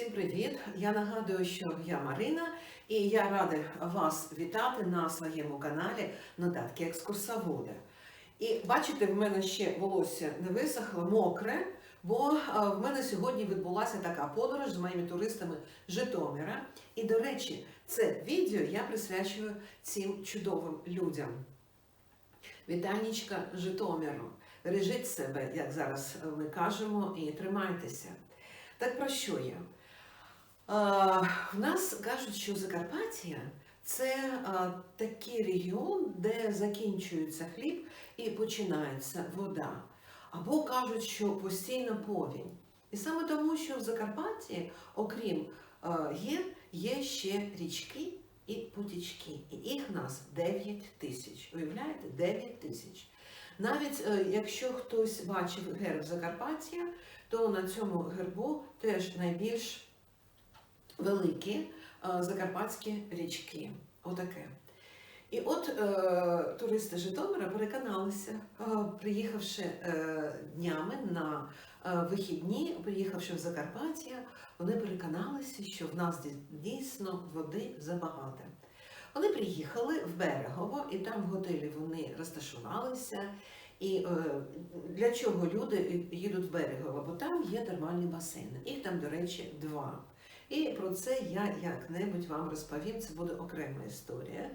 Всім привіт! Я нагадую, що я Марина, і я рада вас вітати на своєму каналі Нотатки екскурсовода. І бачите, в мене ще волосся не висохло, мокре, бо в мене сьогодні відбулася така подорож з моїми туристами Житомира. І, до речі, це відео я присвячую цим чудовим людям. Вітанічка Житомиру. Бережіть себе, як зараз ми кажемо, і тримайтеся. Так про що я? В нас кажуть, що Закарпаття це такий регіон, де закінчується хліб і починається вода. Або кажуть, що постійно повінь. І саме тому, що в Закарпатті, окрім гір, є ще річки і потічки. І їх нас 9 тисяч. Уявляєте? 9 тисяч. Навіть е, якщо хтось бачив герб Закарпаття, то на цьому гербу теж найбільш великі е, закарпатські річки. Отаке. І от е, туристи Житомира переконалися, е, приїхавши е, днями на е, вихідні, приїхавши в Закарпаття, вони переконалися, що в нас дійсно води забагато. Вони приїхали в Берегово, і там в готелі вони розташувалися. І е, для чого люди їдуть в Берегово? Бо там є термальні басейни. Їх там, до речі, два. І про це я як-небудь вам розповім. Це буде окрема історія.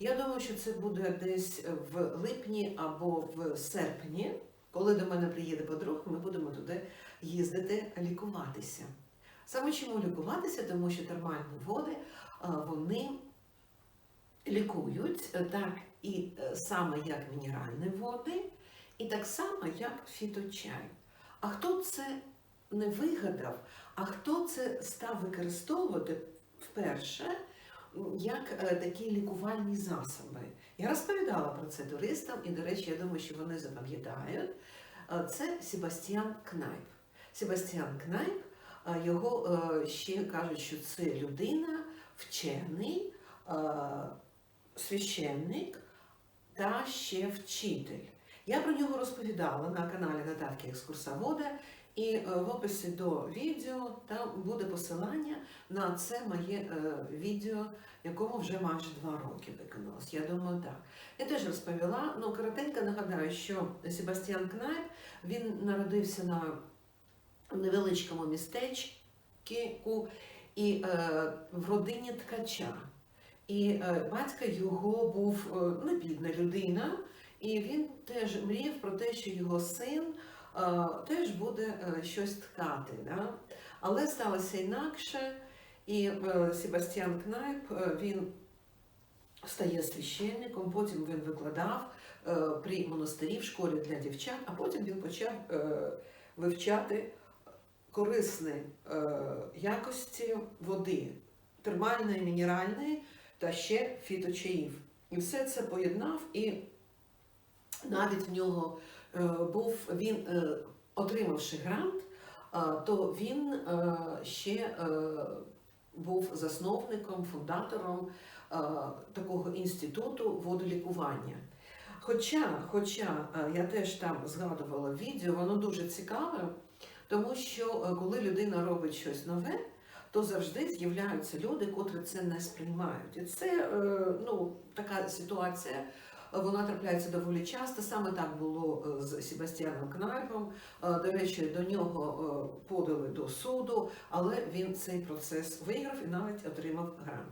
Я думаю, що це буде десь в липні або в серпні, коли до мене приїде подруг, ми будемо туди їздити лікуватися. Саме чому лікуватися? Тому що термальні води вони лікують е, так і е, саме як мінеральні води, і так само як фіточай. А хто це не вигадав, а хто це став використовувати вперше як е, такі лікувальні засоби? Я розповідала про це туристам, і, до речі, я думаю, що вони запам'ятають. Е, Це Себастьян Кнайп. Себастьян Кнайп, е, його ще кажуть, що це людина, вчений, священник та ще вчитель. Я про нього розповідала на каналі Нататки Екскурсовода, і е, в описі до відео там буде посилання на це моє е, відео, якому вже майже два роки виконалось. Я думаю, так. Я теж розповіла, ну коротенько нагадаю, що Себастьян Кнайп він народився на невеличкому містечку і е, в родині ткача. І е, батько його був е, не бідна людина, і він теж мріяв про те, що його син теж буде е, щось ткати. Да? Але сталося інакше, і е, Себастьян Кнайп е, він стає священником, потім він викладав при монастирі в школі для дівчат, а потім він почав вивчати корисні якості води, термальної, мінеральної та ще фіточаїв. І все це поєднав, і навіть в нього був він, е, отримавши грант, е, то він е, ще е, був засновником, фундатором е, такого інституту водолікування. Хоча, хоча е, я теж там згадувала відео, воно дуже цікаве, тому що е, коли людина робить щось нове, то завжди з'являються люди, котрі це не сприймають. І це е, ну, така ситуація. Вона трапляється доволі часто. Саме так було е, з Себастьяном Кнайпом. Е, До речі, до нього е, подали до суду, але він цей процес виграв і навіть отримав грант.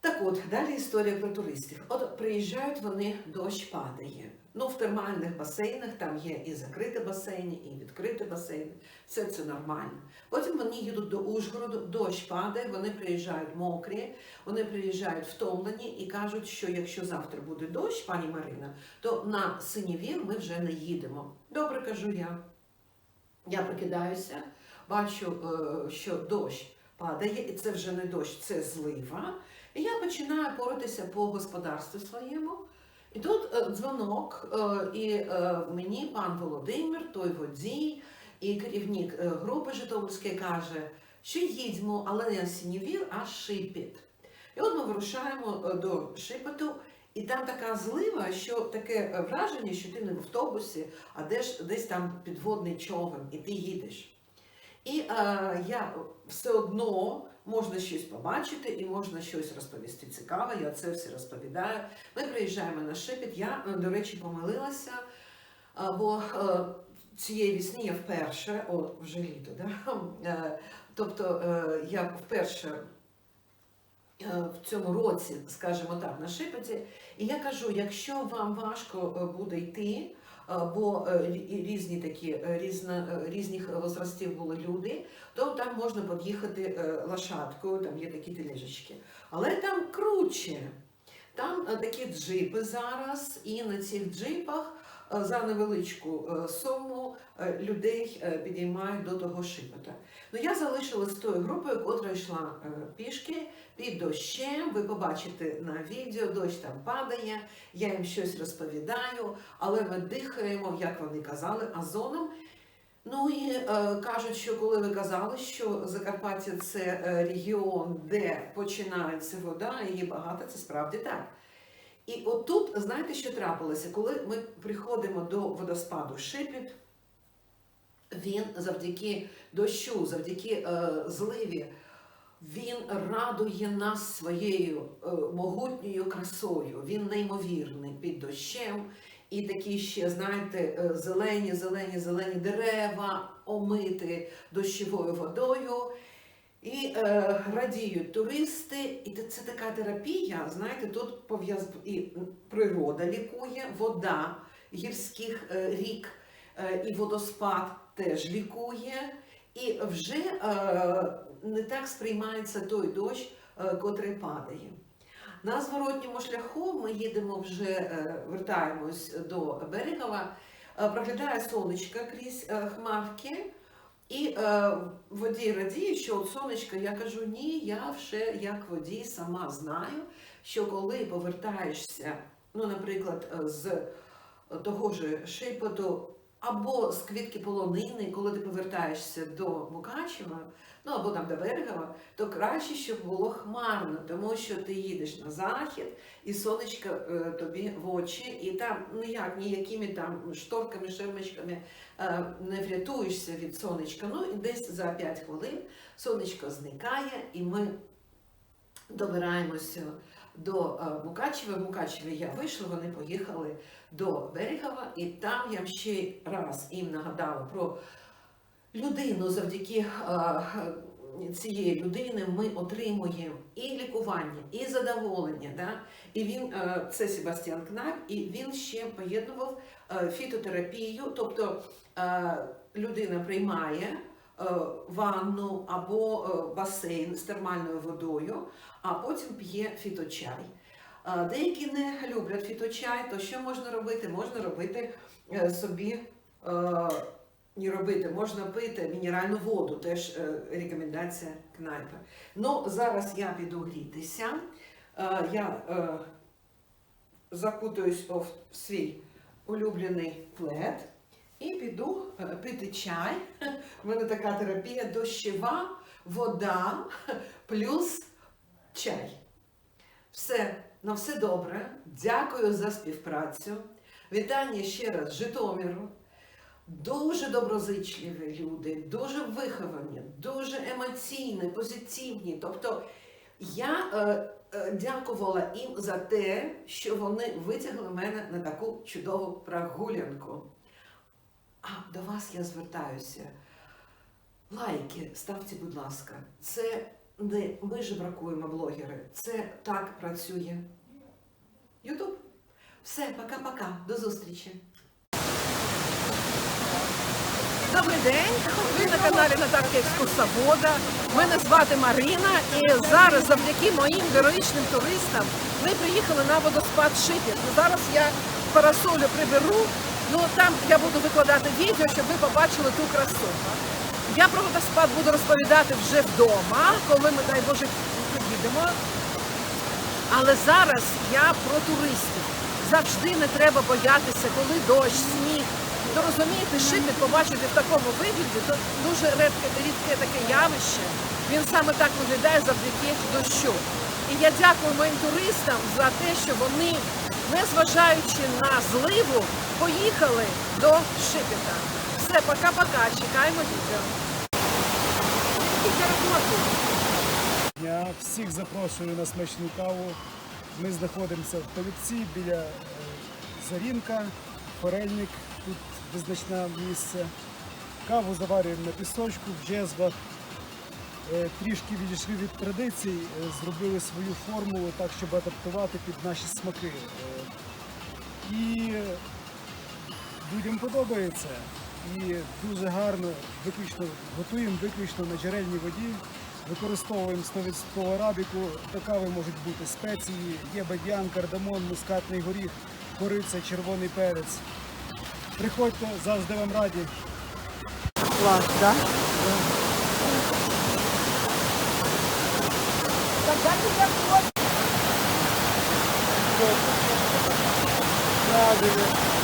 Так от, далі історія про туристів. От приїжджають вони, дощ падає. Ну, в термальних басейнах там є і закриті басейни, і відкриті басейни. Все це нормально. Потім вони їдуть до Ужгороду, дощ падає, вони приїжджають мокрі, вони приїжджають втомлені і кажуть, що якщо завтра буде дощ, пані Марина, то на Синівір ми вже не їдемо. Добре, кажу я. Я прокидаюся, бачу, е, що дощ падає, і це вже не дощ, це злива. І я починаю поратися по господарству своєму. І тут е, дзвонок, е, і е, мені пан Володимир, той водій і керівник групи Житомирської каже, що їдьмо, але не Сінівір, а Шипіт. І от ми вирушаємо до Шипету, і там така злива, що таке враження, що ти не в автобусі, а десь, десь там підводний човен, і ти їдеш. І е, я все одно можна щось побачити і можна щось розповісти цікаве. Я це все розповідаю. Ми приїжджаємо на шепіт. Я, е, до речі, помилилася, бо е, цієї весни я вперше, о, вже літо, да? Е, тобто я вперше в цьому році, скажімо так, на шепеті. І я кажу, якщо вам важко буде йти, бо е, різні такі е, різна, е, різних возрастів були люди, то там можна під'їхати лошадкою, там є такі тележечки. Але там круче. Там е, такі джипи зараз, і на цих джипах е, за невеличку е, суму людей підіймають до того шипета. Ну я залишилась тою групою, котра йшла пішки під дощем. Ви побачите на відео, дощ там падає, я їм щось розповідаю, але ми дихаємо, як вони казали, азоном. Ну і е, кажуть, що коли ви казали, що Закарпаття це е, регіон, де починається вода, її багато, це справді так. І отут, знаєте, що трапилося? Коли ми приходимо до водоспаду Шипіт, він завдяки дощу, завдяки е, зливі, він радує нас своєю е, могутньою красою. Він неймовірний під дощем. І такі ще, знаєте, е, зелені, зелені, зелені дерева омити дощовою водою. І е, радіють туристи, і це така терапія. Знаєте, тут пов'яз і природа лікує, вода гірських е, рік е, і водоспад теж лікує, і вже е, не так сприймається той дощ, е, котрий падає. На зворотньому шляху ми їдемо вже, е, вертаємось до Берегова, е, проглядає сонечко крізь е, хмарки. І е, водій радіє, що от сонечко, я кажу, ні, я вже як водій сама знаю, що коли повертаєшся, ну, наприклад, з того ж Шипоту або з квітки полонини, коли ти повертаєшся до Мукачева, ну або там до Бергова, то краще, щоб було хмарно, тому що ти їдеш на захід, і сонечко е, тобі в очі, і там ніяк ніякими там шторками, шермичками е, не врятуєшся від сонечка. Ну і десь за 5 хвилин сонечко зникає, і ми добираємося до е, Мукачева. В Мукачеві я вийшла, вони поїхали до Берегова, і там я ще раз їм нагадала про людину. Завдяки е, цієї людини ми отримуємо і лікування, і задоволення. Да? І він, е, це Себастьян Кнайп, і він ще поєднував фітотерапію, тобто людина приймає ванну або е, басейн з термальною водою, а потім п'є фіточай. Е, Деякі не люблять фіточай, то що можна робити? Можна робити е, собі е, не робити, можна пити мінеральну воду, теж е, рекомендація кнайпа. Ну, зараз я піду грітися. Е, Я е, закутаюсь в свій улюблений плед і піду е, пити чай. У мене така терапія дощова, вода плюс чай. Все, на все добре. Дякую за співпрацю. Вітання ще раз Житомиру. Дуже доброзичливі люди, дуже виховані, дуже емоційні, позитивні. Тобто я е, е, дякувала їм за те, що вони витягли мене на таку чудову прогулянку. А до вас я звертаюся. Лайки ставте, будь ласка. Це не ми ж бракуємо блогери. Це так працює. Ютуб. Все, пока-пока. До зустрічі. Добрий день, ви на каналі Наталки Екскурсовода. Мене звати Марина, і зараз, завдяки моїм героїчним туристам, ми приїхали на водоспад Шипіт. Зараз я парасолю приберу. Ну там я буду викладати відео, щоб ви побачили ту красу. Я про водоспад буду розповідати вже вдома, коли ми, дай Боже, приїдемо. Але зараз я про туристів. Завжди не треба боятися, коли дощ, сніг. То розумієте, шипіт побачити в такому вигляді, то дуже рідке, рідке таке явище. Він саме так виглядає завдяки дощу. І я дякую моїм туристам за те, що вони, незважаючи на зливу, поїхали до Шипіта. Все, пока-пока, чекаємо відео. Я всіх запрошую на смачну каву. Ми знаходимося в Толіпці біля е, Зарінка, Форельник, тут визначне місце. Каву заварюємо на пісочку, в джезвах. Е, Трішки відійшли від традицій, е, зробили свою формулу так, щоб адаптувати під наші смаки. І людям подобається. І дуже гарно виключно готуємо виключно на джерельній воді. Використовуємо 100% арабіку. До кави можуть бути спеції, є бадьян, кардамон, мускатний горіх, кориця, червоний перець. Приходьте, завжди вам раді. Клас, так? Вот. Правильно.